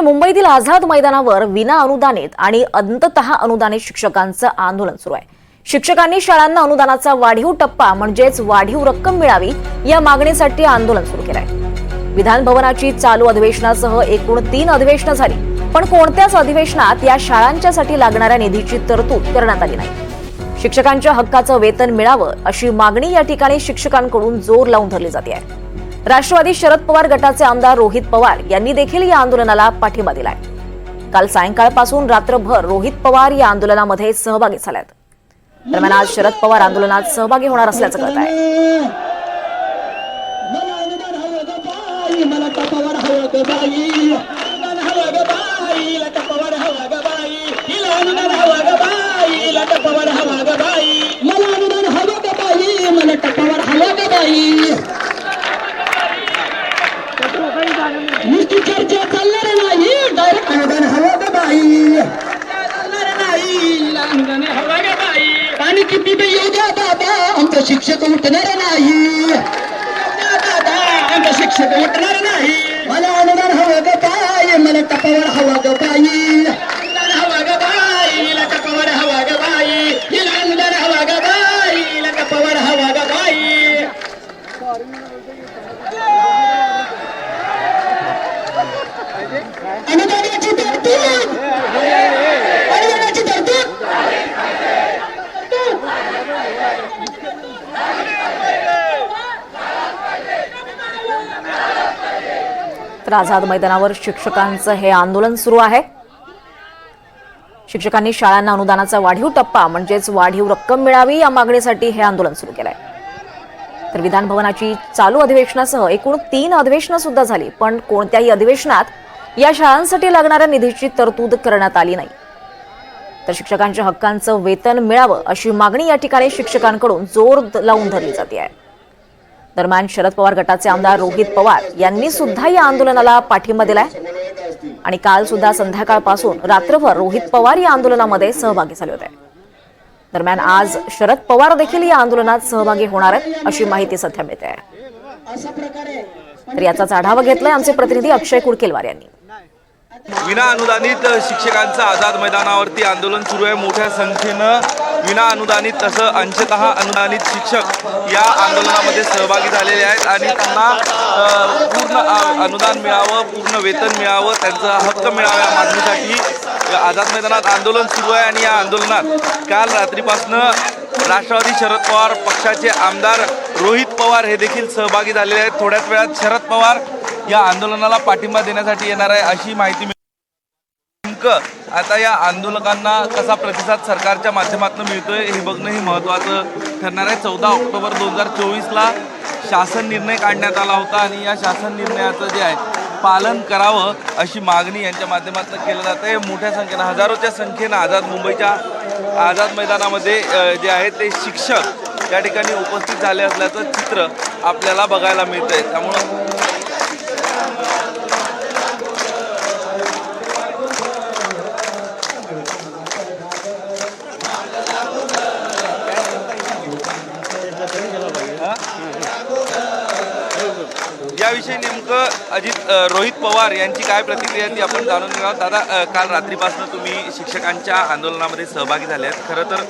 मुंबईतील आझाद मैदानावर विना अनुदानित आणि अंततः अनुदानित शिक्षकांचं आंदोलन सुरू आहे. शिक्षकांनी शाळांना अनुदानाचा वाढीव टप्पा म्हणजेच वाढीव रक्कम मिळावी या मागणीसाठी आंदोलन सुरू केलं आहे विधान भवनाची चालू अधिवेशनासह एकूण तीन अधिवेशनं झाली पण कोणत्याच अधिवेशनात या शाळांच्यासाठी लागणाऱ्या निधीची तरतूद करण्यात आली नाही. शिक्षकांच्या हक्काचं वेतन मिळावं अशी मागणी या ठिकाणी शिक्षकांकडून जोर लावून धरली जाते आहे. राष्ट्रवादी शरद पवार गटाचे आमदार रोहित पवार यांनी देखील या आंदोलनाला पाठिंबा दिलाय. काल सायंकाळपासून रात्रभर रोहित पवार या आंदोलनामध्ये सहभागी झाल्यात. दरम्यान आज शरद पवार आंदोलनात सहभागी होणार असल्याचं कळत आहे. मला अनुदान ग बाई. शिक्षक उठणार नाही. दादा आमचा शिक्षक उठणार नाही. मला अनुदान हवं ग बाई मला टपावर हवा ग बाई. अनुदान हवं ग बाई हिला टपावर हवा ग बाई. हिला अनुदान हवं ग बाई हिला टपावर हवा ग बाई अनुदानाची तरतूद अनुदानाची तरतूद तर आझाद मैदानावर शिक्षकांचं हे आंदोलन सुरू आहे. शिक्षकांनी शाळांना अनुदानाचा वाढीव टप्पा म्हणजेच वाढीव रक्कम मिळावी या मागणीसाठी हे आंदोलन सुरू केलंय. तर विधान भवनाची चालू अधिवेशनासह एकूण तीन अधिवेशनं सुद्धा झाली पण कोणत्याही अधिवेशनात या शाळांसाठी लागणाऱ्या निधीची तरतूद करण्यात आली नाही. तर शिक्षकांच्या हक्कांचं वेतन मिळावं अशी मागणी या ठिकाणी शिक्षकांकडून जोर लावून धरली जाते आहे. दरम्यान शरद पवार गटाचे आमदार रोहित पवार यांनी सुद्धा या आंदोलनाला पाठिंबा दिलाय. आणि काल सुद्धा संध्याकाळपासून रात्रभर रोहित पवार या आंदोलनामध्ये सहभागी झाले होते. दरम्यान आज शरद पवार देखील या आंदोलनात सहभागी होणार आहेत अशी माहिती सध्या मिळते. आहे तर याचाच आढावा घेतलाय आमचे प्रतिनिधी अक्षय कुडकेलवार यांनी. विना अनुदानित शिक्षकांचं आझाद मैदानावरती आंदोलन सुरू आहे. मोठ्या संख्येनं विना अनुदानित तसं अंशतः अनुदानित शिक्षक या आंदोलनामध्ये सहभागी झालेले आहेत आणि त्यांना पूर्ण अनुदान मिळावं पूर्ण वेतन मिळावं त्यांचा हक्क मिळावा या मागणीसाठी आझाद मैदानात आंदोलन सुरू आहे आणि या आंदोलनात काल रात्रीपासनं राष्ट्रवादी शरद पवार पक्षाचे आमदार रोहित पवार हे देखील सहभागी झालेले आहेत. थोड्याच वेळात शरद पवार या आंदोलनाला पाठिंबा देण्यासाठी येणार आहे अशी माहिती मिळ- नेमकं आता या आंदोलकांना कसा प्रतिसाद सरकारच्या माध्यमातून मिळतोय हे बघणं हे महत्त्वाचं ठरणार आहे. चौदा ऑक्टोबर दोन हजार चोवीसला शासन निर्णय काढण्यात आला होता आणि या शासन निर्णयाचं जे आहे पालन करावं अशी मागणी यांच्या माध्यमातून केलं जातं आहे. मोठ्या संख्येनं हजारोच्या संख्येनं आझाद मुंबईच्या आझाद मैदानामध्ये जे आहे ते शिक्षक या ठिकाणी उपस्थित झाले असल्याचं चित्र आपल्याला बघायला मिळतंय. त्यामुळं याविषयी नेमकं अजित रोहित पवार यांची काय प्रतिक्रिया आहे ती आपण जाणून घेऊया. दादा काल रात्रीपासून तुम्ही शिक्षकांच्या आंदोलनामध्ये सहभागी झाले आहेत. खरं तर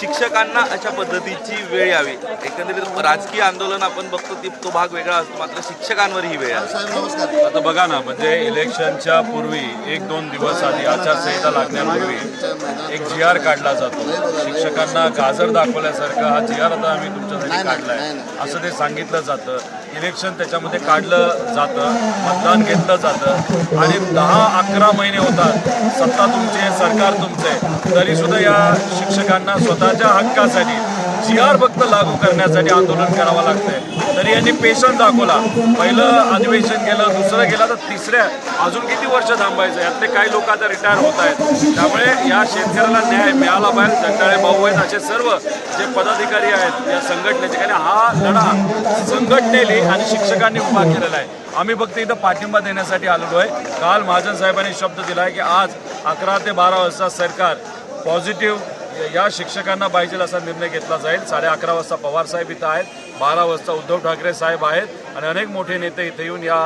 शिक्षकांना अशा पद्धतीची वेळ यावी. एकंदरीत राजकीय आंदोलन आपण बघतो ती तो भाग वेगळा असतो मात्र शिक्षकांवर ही वेळ आहे आता बघा ना म्हणजे इलेक्शनच्या पूर्वी एक दोन दिवस आधी आचारसंहिता लागण्यापूर्वी एक जी आर काढला जातो. शिक्षकांना गाजर दाखवल्यासारखा हा जी आर आता आम्ही तुमच्यासाठी काढलाय. असं ते सांगितलं जातं. इलेक्शन त्याच्यामध्ये काढलं जातं मतदान घेतलं जातं. आणि दहा अकरा महिने होतात. सत्ता तुमची सरकार तुमचं आहे. तरीसुद्धा या शिक्षकांना स्वतःच्या हक्कासाठी जी आर फक्त लागू करण्यासाठी आंदोलन करावं लागतंय. तरी यांनी पेशन्स दाखवला. पहिलं अधिवेशन गेलं दुसरं गेलं तर तिसऱ्या अजून किती वर्ष थांबायचं? यातले काही लोक आता रिटायर होत आहेत. त्यामुळे या शेतकऱ्याला न्याय मिळाला पाहिजे. जगदाळे भाऊ आहेत असे सर्व जे पदाधिकारी आहेत या संघटनेचे. कारण हा लढा संघटनेने आणि शिक्षकांनी उभा केलेला आहे. आम्ही फक्त इथं पाठिंबा देण्यासाठी आलेलो आहे. काल महाजन साहेबांनी शब्द दिला आहे की आज अकरा ते बारा वाजता सरकार पॉझिटिव्ह या शिक्षकांना पाहिजे असा निर्णय घेतला जाईल. साडे अकरा वाजता पवार साहेब इथं आहेत. बारा वाजता उद्धव ठाकरे साहेब आहेत. आणि अनेक मोठे नेते इथे येऊन या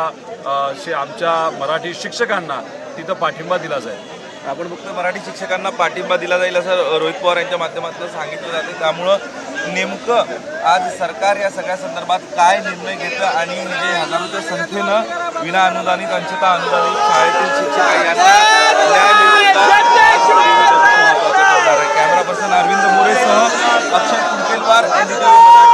आमच्या मराठी शिक्षकांना तिथं पाठिंबा दिला जाईल. आपण फक्त मराठी शिक्षकांना पाठिंबा दिला जाईल असं रोहित पवार यांच्या माध्यमातून सांगितलं जाते. त्यामुळं नेमकं आज सरकार या सगळ्या संदर्भात काय निर्णय घेतं आणि जे हजारोच्या संख्येनं विना अनुदानित अंशता अनुदानित शाळेतील शिक्षक यांना Makassar and